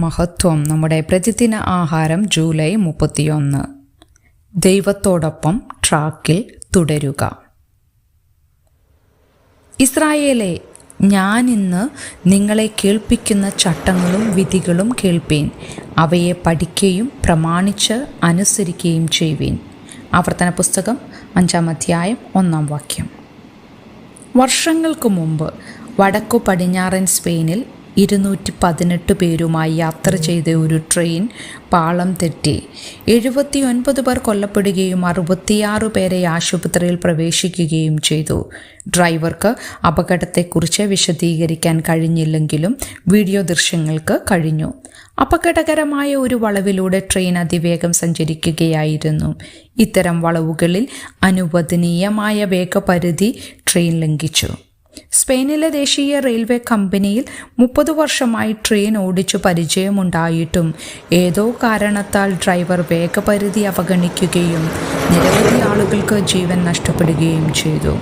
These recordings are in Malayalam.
മഹത്വം. നമ്മുടെ പ്രതിദിന ആഹാരം ജൂലൈ മുപ്പത്തിയൊന്ന്. ദൈവത്തോടൊപ്പം ട്രാക്കിൽ തുടരുക. ഇസ്രായേലെ ഞാൻ ഇന്ന് നിങ്ങളെ കേൾപ്പിക്കുന്ന ചട്ടങ്ങളും വിധികളും കേൾപ്പീൻ. അവയെ പഠിക്കുകയും പ്രമാണിച്ച് അനുസരിക്കുകയും ചെയ്യുവീൻ. ആവർത്തന പുസ്തകം അഞ്ചാം അധ്യായം ഒന്നാം വാക്യം. വർഷങ്ങൾക്ക് മുമ്പ് വടക്കു പടിഞ്ഞാറൻ സ്പെയിനിൽ ഇരുന്നൂറ്റി പതിനെട്ട് പേരുമായി യാത്ര ചെയ്ത ഒരു ട്രെയിൻ പാളം തെറ്റി. എഴുപത്തി ഒൻപത് പേർ കൊല്ലപ്പെടുകയും അറുപത്തിയാറ് പേരെ ആശുപത്രിയിൽ പ്രവേശിക്കുകയും ചെയ്തു. ഡ്രൈവർക്ക് അപകടത്തെക്കുറിച്ച് വിശദീകരിക്കാൻ കഴിഞ്ഞില്ലെങ്കിലും വീഡിയോ ദൃശ്യങ്ങൾക്ക് കഴിഞ്ഞു. അപകടകരമായ ഒരു വളവിലൂടെ ട്രെയിൻ അതിവേഗം സഞ്ചരിക്കുകയായിരുന്നു. ഇത്തരം വളവുകളിൽ അനുവദനീയമായ വേഗപരിധി ട്രെയിൻ ലംഘിച്ചു. സ്പെയിനിലെ ദേശീയ റെയിൽവേ കമ്പനിയിൽ മുപ്പത് വർഷമായി ട്രെയിൻ ഓടിച്ചു പരിചയമുണ്ടായിട്ടും. ഏതോ കാരണത്താൽ ഡ്രൈവർ വേഗപരിധി അവഗണിക്കുകയും നിരവധി ആളുകൾക്ക് ജീവൻ നഷ്ടപ്പെടുകയും ചെയ്തു.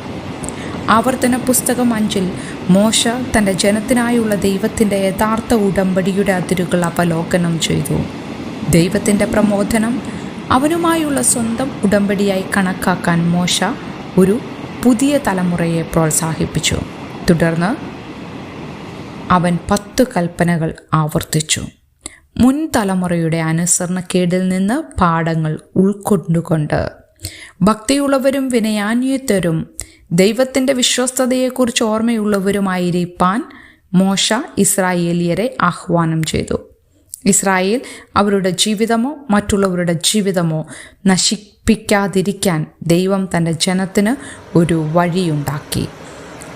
ആവർത്തന പുസ്തകം അഞ്ചിൽ മോശ തന്റെ ജനത്തിനായുള്ള ദൈവത്തിന്റെ യഥാർത്ഥ ഉടമ്പടിയുടെ അതിരുകൾ അവലോകനം ചെയ്തു. ദൈവത്തിന്റെ പ്രമോദനം അവനുമായുള്ള സ്വന്തം ഉടമ്പടിയായി കണക്കാക്കാൻ മോശ ഒരു പുതിയ തലമുറയെ പ്രോത്സാഹിപ്പിച്ചു. തുടർന്ന് അവൻ പത്ത് കൽപ്പനകൾ ആവർത്തിച്ചു. മുൻ തലമുറയുടെ അനുസരണക്കേടിൽ നിന്ന് പാഠങ്ങൾ ഉൾക്കൊണ്ടുകൊണ്ട് ഭക്തിയുള്ളവരും വിനയാന്യത്തരും ദൈവത്തിന്റെ വിശ്വസ്തതയെക്കുറിച്ച് ഓർമ്മയുള്ളവരുമായിരിക്കാൻ മോശ ഇസ്രായേലിയരെ ആഹ്വാനം ചെയ്തു. ഇസ്രായേൽ അവരുടെ ജീവിതമോ മറ്റുള്ളവരുടെ ജീവിതമോ നശിപ്പിക്കാതിരിക്കാൻ ദൈവം തന്റെ ജനത്തിന് ഒരു വഴിയുണ്ടാക്കി.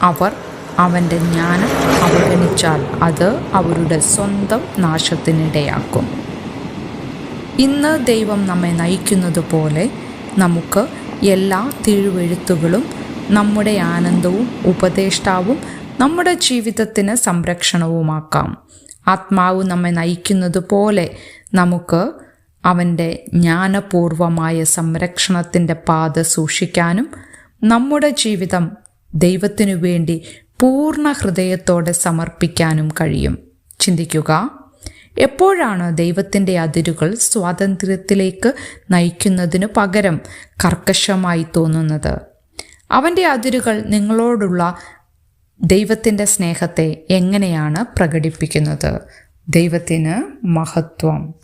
അവർ അവന്റെ ജ്ഞാനം അവഗണിച്ചാൽ അത് അവരുടെ സ്വന്തം നാശത്തിനിടയാക്കും. ഇന്ന് ദൈവം നമ്മെ നയിക്കുന്നത് പോലെ നമുക്ക് എല്ലാ തിഴുവെഴുത്തുകളും നമ്മുടെ ആനന്ദവും ഉപദേഷ്ടാവും നമ്മുടെ ജീവിതത്തിന് സംരക്ഷണവുമാക്കാം. ആത്മാവ് നമ്മെ നയിക്കുന്നത് പോലെ നമുക്ക് അവന്റെ ജ്ഞാനപൂർവമായ സംരക്ഷണത്തിന്റെ പാത സൂക്ഷിക്കാനും നമ്മുടെ ജീവിതം ദൈവത്തിനു വേണ്ടി പൂർണ ഹൃദയത്തോടെ സമർപ്പിക്കാനും കഴിയും. ചിന്തിക്കുക എപ്പോഴാണ് ദൈവത്തിന്റെ അതിരുകൾ സ്വാതന്ത്ര്യത്തിലേക്ക് നയിക്കുന്നതിനു പകരം കർക്കശമായി തോന്നുന്നത്? അവന്റെ അതിരുകൾ നിങ്ങളോടുള്ള ദൈവത്തിന്റെ സ്നേഹത്തെ എങ്ങനെയാണ് പ്രകടിപ്പിക്കുന്നത്? ദൈവത്തിന് മഹത്വം.